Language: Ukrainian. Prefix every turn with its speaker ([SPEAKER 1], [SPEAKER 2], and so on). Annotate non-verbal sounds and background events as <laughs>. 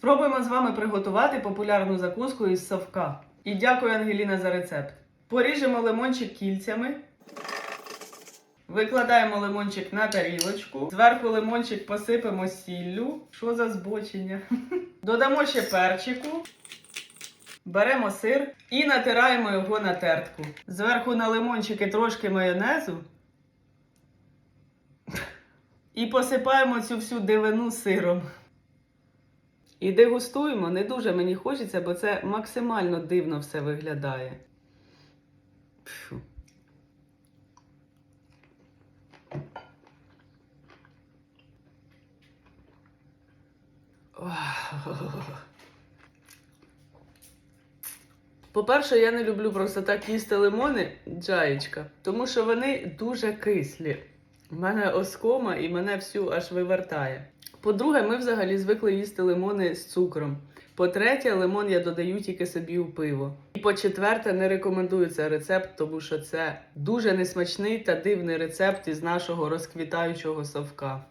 [SPEAKER 1] Спробуємо з вами приготувати популярну закуску із совка. І дякую, Ангеліна, за рецепт. Поріжемо лимончик кільцями. Викладаємо лимончик на тарілочку. Зверху лимончик посипемо сіллю. Що за збочення? <laughs> Додамо ще перчику. Беремо сир і натираємо його на тертку. Зверху на лимончики трошки майонезу. <laughs> І посипаємо цю всю дивину сиром. І дегустуємо. Не дуже мені хочеться, бо це максимально дивно все виглядає. Фу. По-перше, я не люблю просто так їсти лимони, джаєчка, тому що вони дуже кислі. У мене оскома і мене всю аж вивертає. По-друге, ми взагалі звикли їсти лимони з цукром. По-третє, лимон я додаю тільки собі у пиво. І по-четверте, не рекомендую цей рецепт, тому що це дуже несмачний та дивний рецепт із нашого розквітаючого совка.